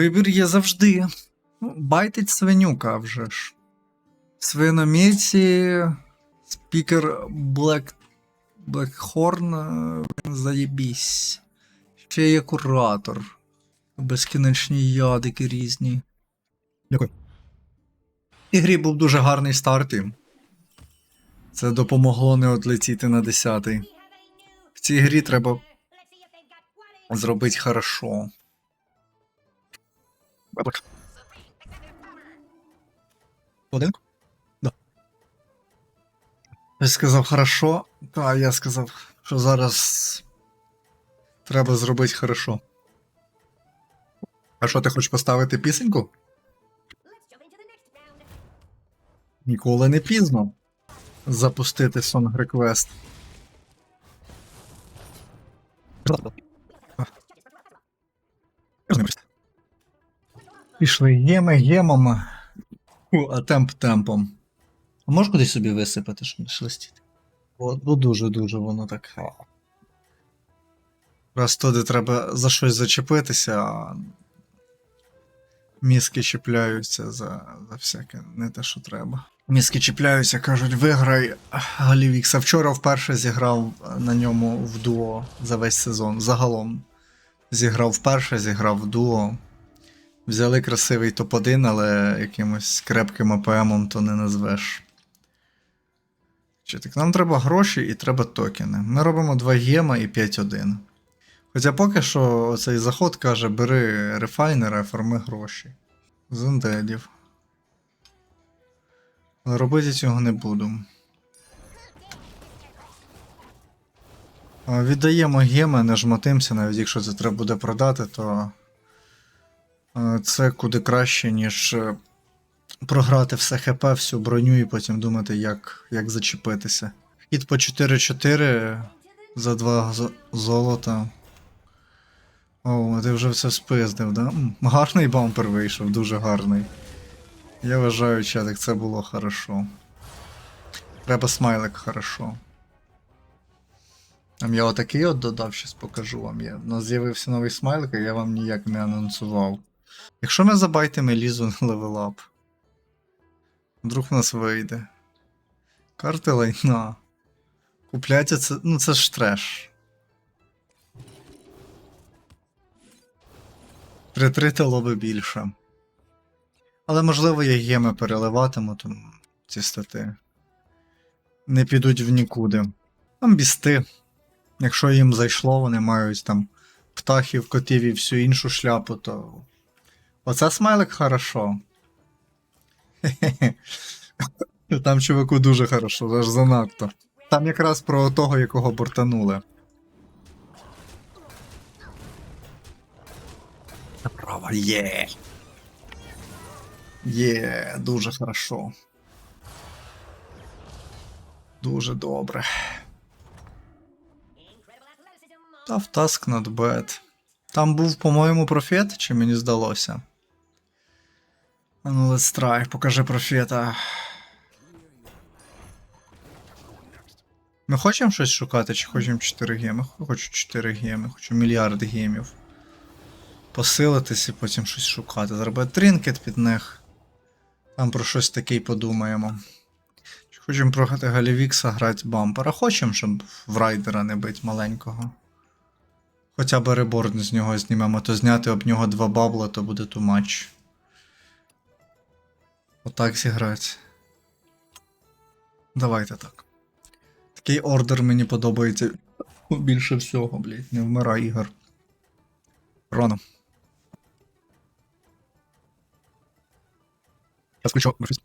Вибір є завжди. Ну, Байтить свинюка вже ж. Свиноміці, спікер Блек... Блекхорн, е, заєбісь. Ще є куратор. Безкінечні ядики різні. Дякую. Ігрі був дуже гарний старт. Це допомогло не отлетіти на 10 В цій грі треба зробити хорошо. Баблик. Годинку? Я сказав хорошо, а я сказав, що зараз треба зробити хорошо. А що ти хочеш поставити пісеньку? Ніколи не пізно запустити Song Request. Пішли геми гемом, а темп темпом. А можеш кудись собі висипати, щоб не шелестіти? Ну дуже-дуже воно так. Раз туди треба за щось зачепитися, а мізки чіпляються за, за всяке, не те, що треба. Мізки чіпляються, кажуть, виграй Галівікса. Вчора вперше зіграв на ньому в дуо за весь сезон. Загалом зіграв вперше, зіграв в дуо. Взяли красивий топ-1, але якимось крепким АПМом то не назвеш. Так, нам треба гроші і треба токени. Ми робимо 2 гема і 5-1. Хоча поки що цей заход каже: бери рефайнера і форми гроші. З ендедів. Але робити цього не буду. Віддаємо геми, не жмотимося, навіть якщо це треба буде продати, то це куди краще, ніж е, програти все ХП, всю броню і потім думати, як, як зачепитися. Хід по 4-4 за 2 золота. О, ти вже все спиздив, да? Гарний бампер вийшов, дуже гарний. Я вважаю, чатик, це було хорошо. Треба смайлик хорошо. Я отакий от додав, щас покажу вам. Я, у нас з'явився новий смайлик, а я вам ніяк не анонсував. Якщо ми забайтимо лізу на левелап, вдруг в нас вийде. Карти лайна. Купляйте це. Ну це ж треш. Притрите лоби більше. Але можливо я геми переливатиму, тому ці стати не підуть в нікуди. Там бісти. Якщо їм зайшло, вони мають там птахів, котів і всю іншу шляпу, то. Оце смайлик хорошо. Там чуваку дуже хорошо, аж занадто. Там якраз про того, якого бортанули. Направо, є. Є, дуже хорошо. Дуже добре. Та в not bad. Там був, по-моєму, профет, чи мені здалося? Ну, let's try, покажи профета. Ми хочемо щось шукати, чи хочемо 4 геми? Хочу 4 геми, хочу мільярд гемів. Посилитись і потім щось шукати. Зробити тринкет під них. Там про щось таке й подумаємо. Чи хочемо програти Галівікса, грати бампера. Хочемо, щоб в райдера не бить маленького. Хоча б реборн з нього знімемо, то зняти об нього два бабла, то буде ту матч. Отак зіграти. Давайте так. Такий ордер мені подобається більше всього, блядь. Не вмирай, Ігор. Рано. Я включу Мерфіс.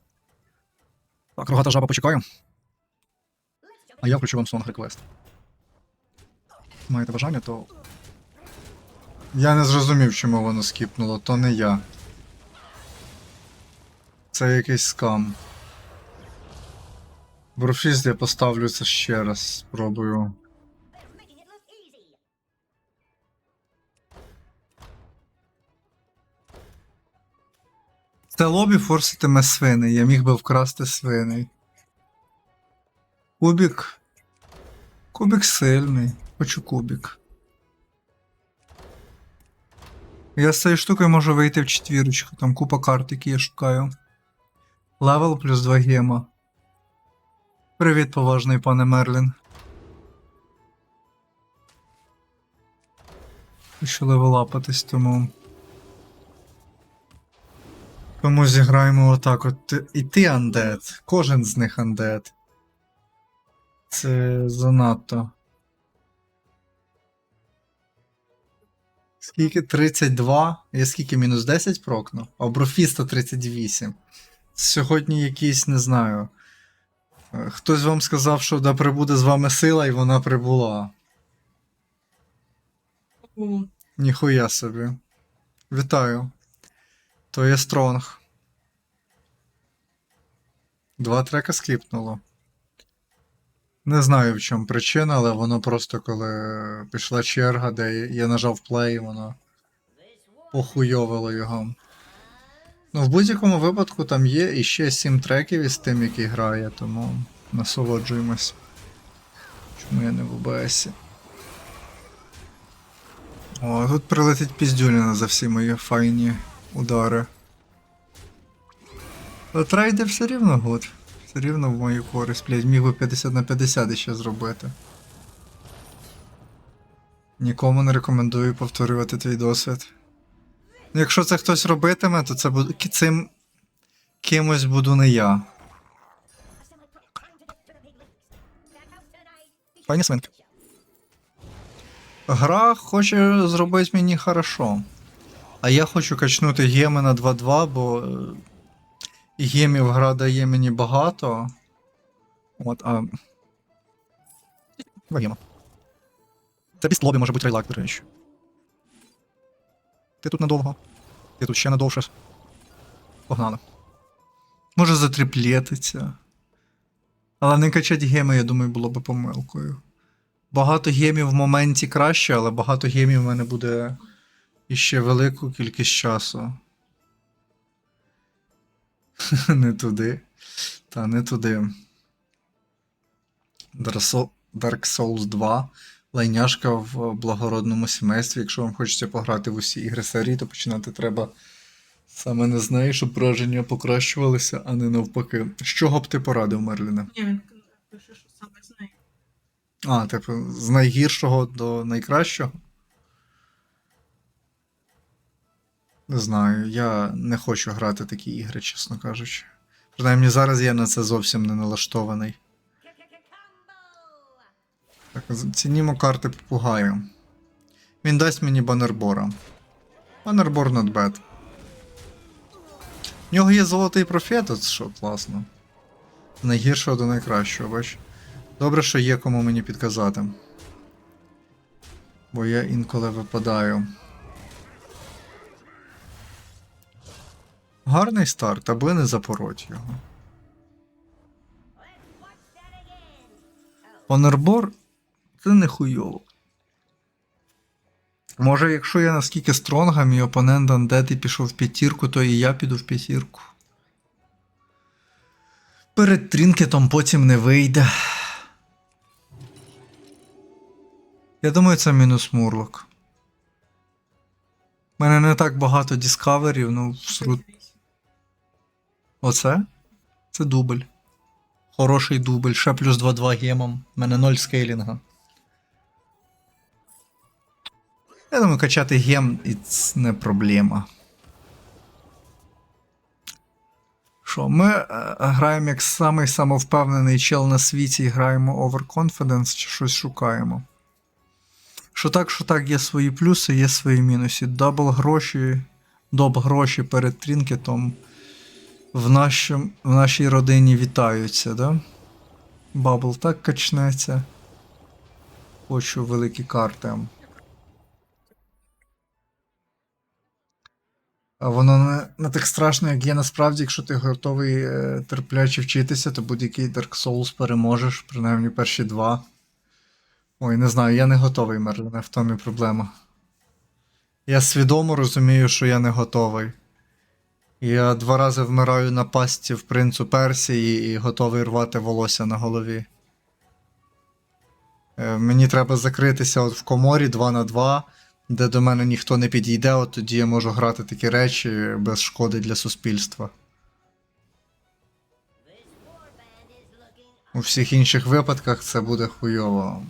Так, рогата жаба почекаю. А я включу вам Song Request. Маєте бажання, то. Я не зрозумів, чому воно скіпнуло, то не я. Це якийсь скам. Брофіст я поставлю це ще раз, спробую. Це лобі форситиме свини, я міг би вкрасти свиней. Кубік. Кубік сильний. Хочу кубік. Я з цією штукою можу вийти в четвірочку, там купа карт, які я шукаю. Левел плюс 2 гема. Привіт, поважний пане Мерлін. Хочу левелапатись, тому. Тому зіграємо отак от. І ти андет. Кожен з них андет. Це занадто. Скільки? 32? Я скільки мінус 10 прокну? А Брофіста 38. Сьогодні якийсь, не знаю. е, Хтось вам сказав, що да прибуде з вами сила, і вона прибула. Ніхуя собі. Вітаю. То є стронг. Два трека скліпнуло. Не знаю в чому причина, але воно просто коли пішла черга, де я нажав плей, воно похуйовило його. Ну, в будь-якому випадку там є іще 7 треків із тим, який грає, тому насолоджуємось. Чому я не в ОБСі? О, тут прилетить піздюліна за всі мої файні удари. Але трейди все рівно гуд. Все рівно в мою користь, блядь, міг би 50 на 50 ще зробити. Нікому не рекомендую повторювати твій досвід. Ну, Якщо це хтось робитиме, то це буде цим кимось буду не я. Пані свинки. Гра хоче зробити мені хорошо. А я хочу качнути геми на 2-2, бо е, гемів гра дає мені багато. От, а... Два гема. Це піст лобі може бути рейлак, речі. Ти тут надовго. Ти тут ще надовше. Погнали. Може затриплетиться. Але не качать геми, я думаю, було би помилкою. Багато гемів в моменті краще, але багато гемів в мене буде іще велику кількість часу. не туди. Та не туди. Dark Souls 2. Лайняшка в благородному сімействі. Якщо вам хочеться пограти в усі ігри серії, то починати треба саме не з неї, щоб враження покращувалися, а не навпаки. З чого б ти порадив, Мерліне? Ні, він пише, що саме з нею. А, типу, з найгіршого до найкращого? Не знаю, я не хочу грати такі ігри, чесно кажучи. Принаймні зараз я на це зовсім не налаштований. Так, цінімо карти попугаю. Він дасть мені банербора. Банербор not bad. В нього є золотий профет, що класно. Найгіршого до найкращого, бач. Добре, що є кому мені підказати. Бо я інколи випадаю. Гарний старт, аби не запороть його. Панербор це не хуйово. Може, якщо я наскільки стронга, мій опонент Андети пішов в п'ятірку, то і я піду в п'ятірку. Перед трінкетом потім не вийде. Я думаю, це мінус Мурлок. У мене не так багато діскаверів, ну всрут. Оце? Це дубль. Хороший дубль. Ще плюс 2-2 гемом. У мене 0 скейлінга. Я думаю, качати гем це не проблема. Що, ми е, граємо як самий самовпевнений чел на світі і граємо Overconfidence чи щось шукаємо. Що так, що так, є свої плюси, є свої мінуси. Дабл гроші, доб гроші перед трінкетом в, нашім, в нашій родині вітаються, да? Бабл так качнеться. Хочу великі карти. Воно не, так страшно, як є насправді, якщо ти готовий е, терпляче вчитися, то будь-який Dark Souls переможеш, принаймні перші два. Ой, не знаю, я не готовий, Мерліне, в тому проблема. Я свідомо розумію, що я не готовий. Я два рази вмираю на пастці в принцу Персії і готовий рвати волосся на голові. Е, Мені треба закритися от в коморі 2 на 2, де до мене ніхто не підійде, от тоді я можу грати такі речі без шкоди для суспільства. У всіх інших випадках це буде хуйово.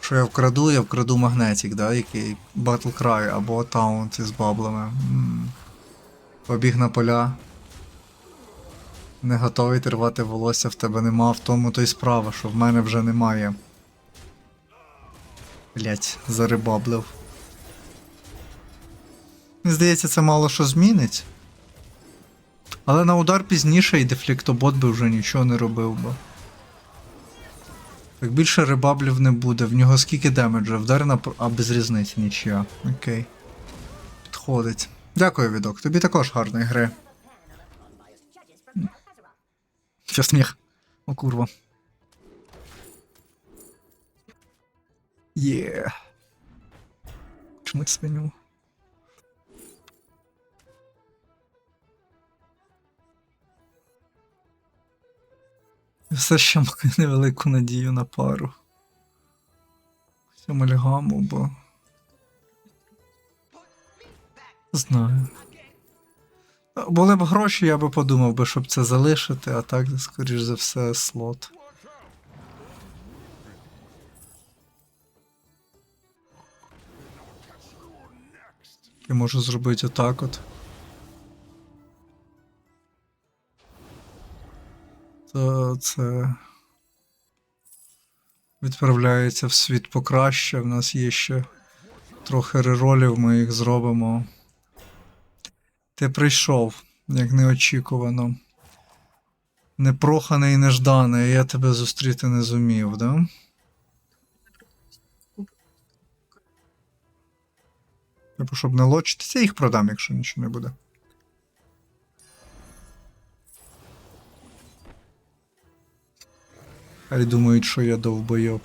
Що я вкраду, я вкраду магнетик, да, який Battle Cry або Таунт із баблами. М. Побіг на поля. Не готовий тривати волосся в тебе нема, в тому то й справа, що в мене вже немає. Блять, зарибаблив. Мені здається, це мало що змінить. Але на удар пізніше і дефліктобот би вже нічого не робив би. Так більше рибаблів не буде. В нього скільки демеджа? Вдар на а без різниці нічия. Окей. Підходить. Дякую, відок. Тобі також гарної гри. Що сміх? О, курва. Є. Чмить свиню. Все ще маю невелику надію на пару. Цьому лягаму, бо. Знаю. Були б гроші, я би подумав би, щоб це залишити, а так, скоріш за все, слот. Я можу зробити отак от. То це відправляється в світ покраще. В нас є ще трохи реролів, ми їх зробимо. Ти прийшов, як неочікувано. Непроханий і нежданий, я тебе зустріти не зумів, да? Типу, щоб не лочитися, їх продам, якщо нічого не буде. Хай думають, що я довбойоб.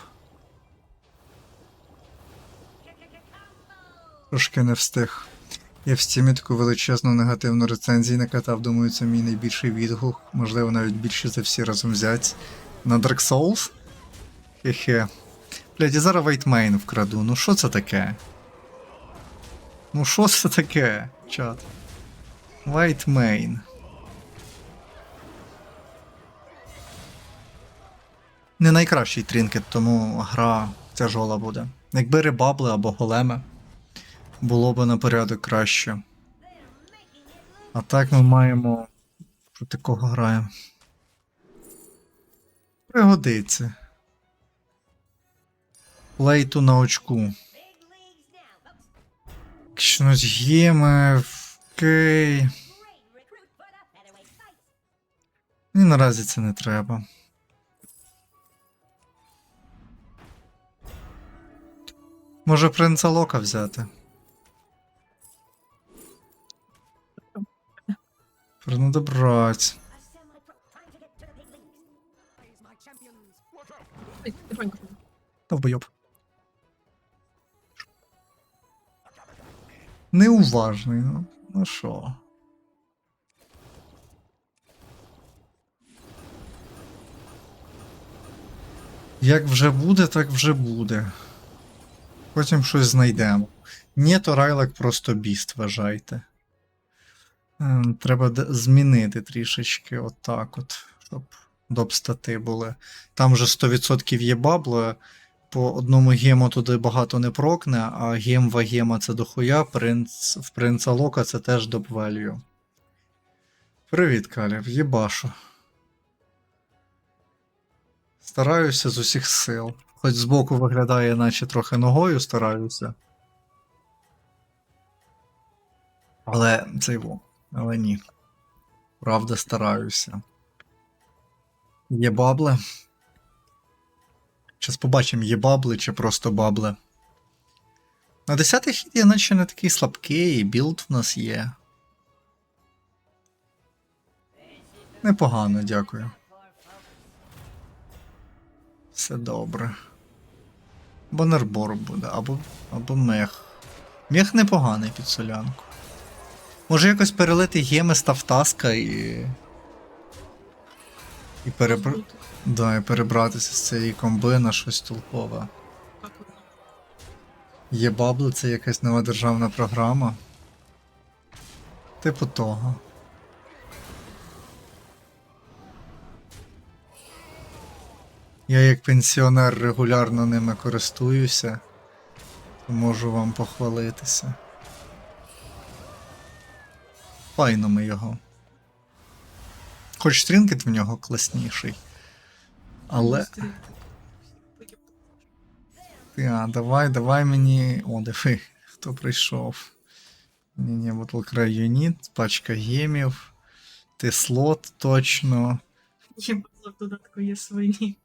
Трошки не встиг. Я в стімі таку величезну негативну рецензію накатав, думаю, це мій найбільший відгук, можливо, навіть більше за всі разом взять. На Dark Souls? Хе-хе. Блядь, я зараз Вайтмейн вкраду. Ну що це таке? Ну що це таке, чат? Вайтмейн. Не найкращий трінкет, тому гра тяжола буде. Якби рибабли або големи, було б на порядок краще. А так ми маємо. Проти кого граємо? Пригодиться. Лейту на очку. Щось гіми, окей. Мені наразі це не треба. Може принца Лока взяти? Надо брать. Ой, Неуважний, ну. Ну що? Як вже буде, так вже буде. Потім щось знайдемо. Ні, то райлак просто біст, вважайте. Ем, Треба змінити трішечки отак от, щоб допстати були. Там вже 100% є бабло. По одному гему туди багато не прокне, а гем в гема це дохуя, принц, в принца Лока це теж доп value. Привіт, Калів, єбашу. Стараюся з усіх сил. Хоч збоку виглядає, наче трохи ногою стараюся. Але це його. Але ні. Правда, стараюся. Є бабле. Зараз побачимо, є бабли чи просто бабли. На 10 хід я наче не такий слабкий, і білд в нас є. Непогано, дякую. Все добре. Банербор буде, або, або мех. Мех непоганий під солянку. Може якось перелити геми з Тафтаска і. І перебр... Да, і перебратися з цієї комби на щось толкове. Є бабли, це якась нова державна програма. Типу того. Я як пенсіонер регулярно ними користуюся, то можу вам похвалитися. Файно ми його. Хоч стрінкет в нього класніший. Але. А, давай, давай мені. О, диви, хто прийшов. Ні-ні, Battle Cry Unit, пачка гемів. Ти слот точно. Є в додатку є свині.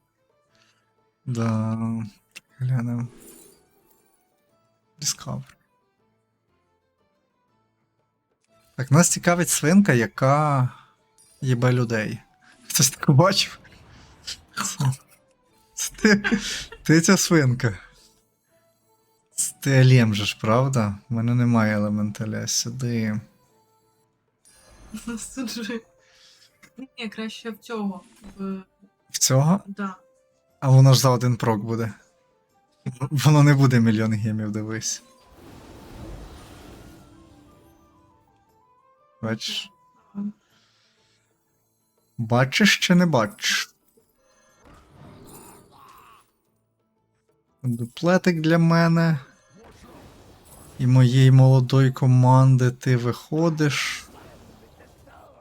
Да. Глянемо. Discover. Так, нас цікавить свинка, яка їбе людей. Хтось таку бачив? Це ти, ти ця свинка. Це Ти Алєм же ж, правда? У мене немає елементаля сюди. Насуджує. Ні, краще в цього. В... В цього? Да. А воно ж за один прок буде. Воно не буде мільйон гемів, дивись. Бачиш? Бачиш чи не бачиш? Дуплетик для мене. І моєї молодої команди ти виходиш.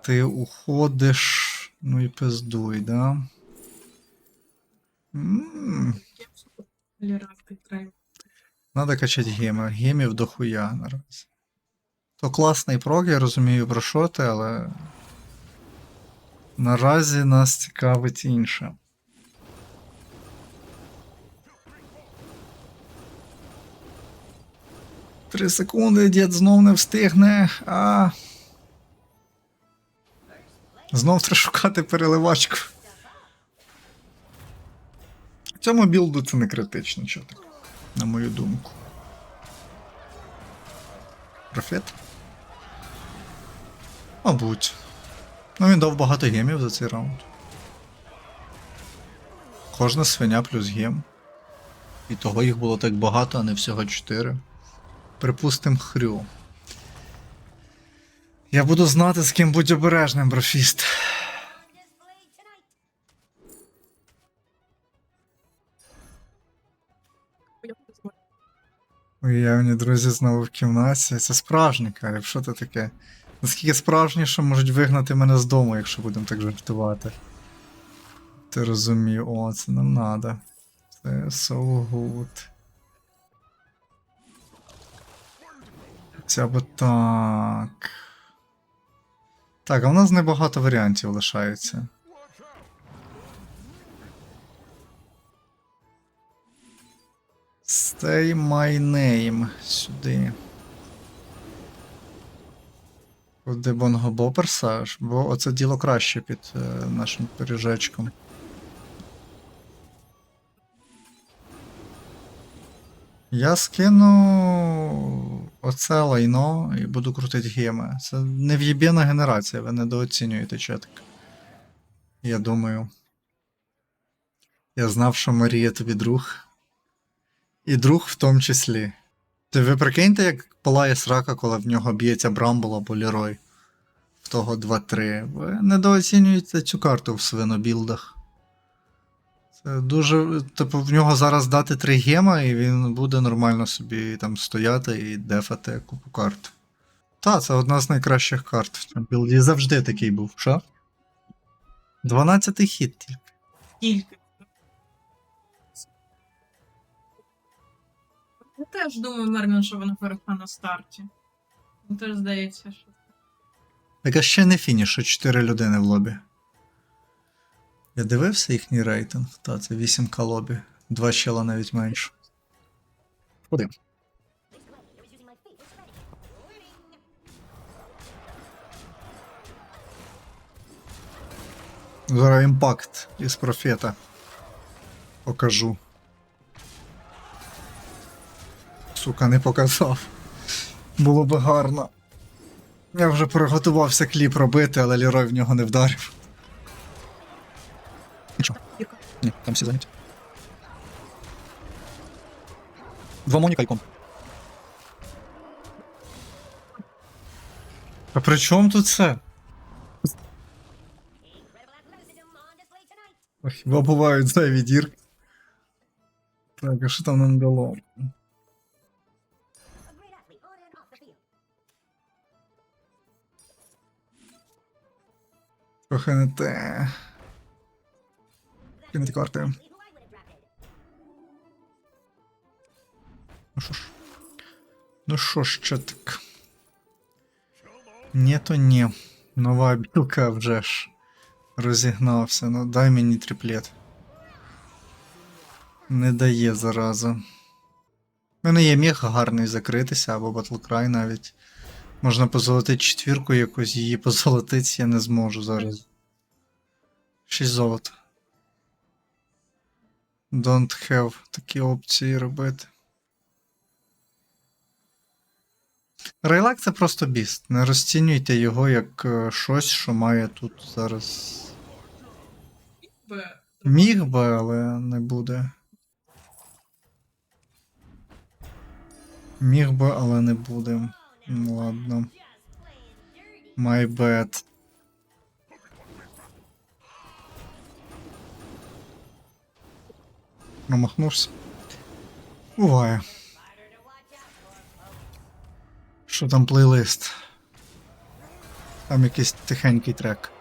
Ти уходиш. Ну і пиздуй, да? м Ліра підтримує. Надо качати геми. Гемів дохуя наразі. То класний прок, я розумію про що ти, але. Наразі нас цікавить інше. Три секунди, дід знов не встигне. А. Знов треба шукати переливачку. Цьому білду це не критично, чого так, на мою думку. Профет? Мабуть. Ну він дав багато гемів за цей раунд. Кожна свиня плюс гем. І того їх було так багато, а не всього 4. Припустим, хрю. Я буду знати, з ким будь обережним, брофіст. Уявні друзі знову в кімнаті. Це справжній Карів, що це таке? Наскільки справжні, що можуть вигнати мене з дому, якщо будемо так жартувати. Ти розумів, о, це нам надо. Це so good. Хоча б так. Так, а в нас небагато варіантів лишається. Stay my name сюди. Куди Бонго бо оце діло краще під е, нашим пиріжечком. Я скину оце лайно і буду крутити геми. Це нев'єбєна генерація, ви недооцінюєте четик. Я думаю. Я знав, що Марія тобі друг. І друг в тому числі. Ти ви прикиньте, як палає срака, коли в нього б'ється Брамбл або Лерой. В того 2-3. Ви недооцінюєте цю карту в свинобілдах. Це дуже. Типу, в нього зараз дати 3 гема, і він буде нормально собі там стояти і дефати купу карт. Та, це одна з найкращих карт в цьому білді. Завжди такий був. Що? 12-й хід тільки. Тільки. Я теж думаю, Мермін, що вона перейшла на старті. Ну теж здається, що. Яка ще не фініш, а 4 людини в лобі. Я дивився їхній рейтинг. Та, це 8к лобі. Два чела навіть менше. Куди? Зараз імпакт із профета. Покажу. сука, не показав. Було би гарно. Я вже приготувався кліп робити, але Лірой в нього не вдарив. Нічого. Ні, там всі зайняті. Два Моніка і комп. А при чому тут це? Хіба бувають зайві дірки? Так, а що там нам дало? Трохи не те. Кинути карти. Ну що ж. Ну що ж, що так? Ні, то ні. Нова білка вже ж. Розігнався. Ну дай мені триплет. Не дає зараза. У мене є міг гарний закритися або Батлкрай навіть. Можна позолотити четвірку якусь, її позолотити я не зможу зараз. 6 золота. Don't have такі опції робити. Рейлак це просто біст. Не розцінюйте його як е, щось, що має тут зараз. Міг би, але не буде. Міг би, але не буде. Ну, Ладно. My bad. Промахнувся. Буває. Що там плейлист? Там якийсь тихенький трек.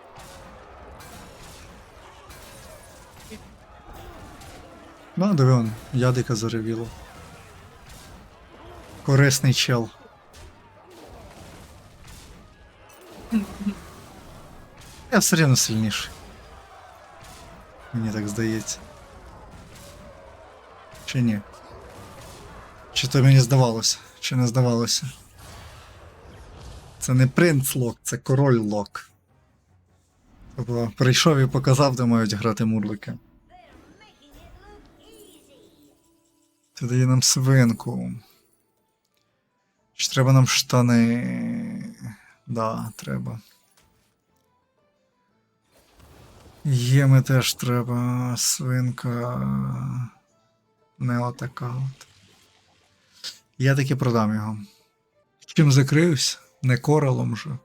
Ну, диви он, ядика заревіло. Корисний чел. Я все рівно сильніший. Мені так здається. Чи ні? Чи то мені здавалося, чи не здавалося? Це не принц лок, це король лок. Тобто прийшов і показав, де мають грати мурлики. Ти дає нам свинку. Чи треба нам штани? Да, треба. Є теж треба. Свинка. Не отака от. Я таки продам його. Чим закриюсь? Не коралом же.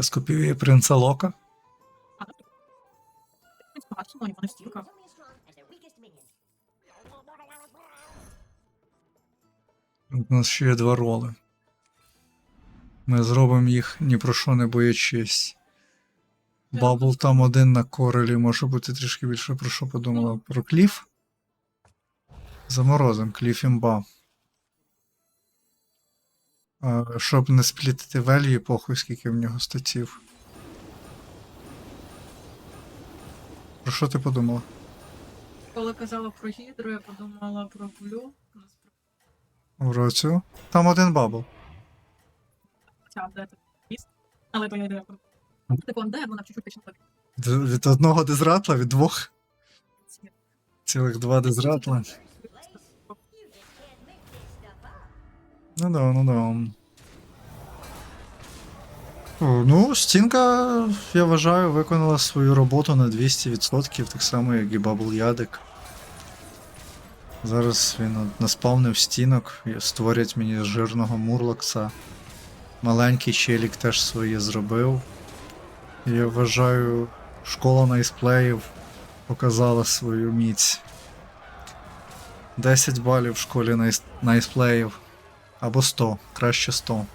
Скопіює принца Лока. У нас ще є два роли. Ми зробимо їх ні про що не боячись. Бабл там один на корелі, може бути трішки більше про що подумала. Про кліф? Заморозим, кліф імба. А, щоб не сплітити велії, похуй, скільки в нього статів. Про що ти подумала? Коли казала про гідру, я подумала про блю. В роцю? Там один бабл. Ця де міст. Але то я йду про. Типу, де вона чуть-чуть так. Від одного дезратла, від двох. Цілих два дезратла. Ну да, ну да. Ну, стінка, я вважаю, виконала свою роботу на 200%, так само, як і Бабл Ядик. Зараз він наспавнив стінок і створять мені жирного мурлокса. Маленький челік теж своє зробив. Я вважаю, школа найсплеїв показала свою міць. 10 балів в школі найс- найсплеїв. Або 100, краще 100.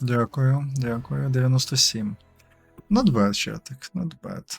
Дякую, дякую. 97. Not bad, чатик, not bad.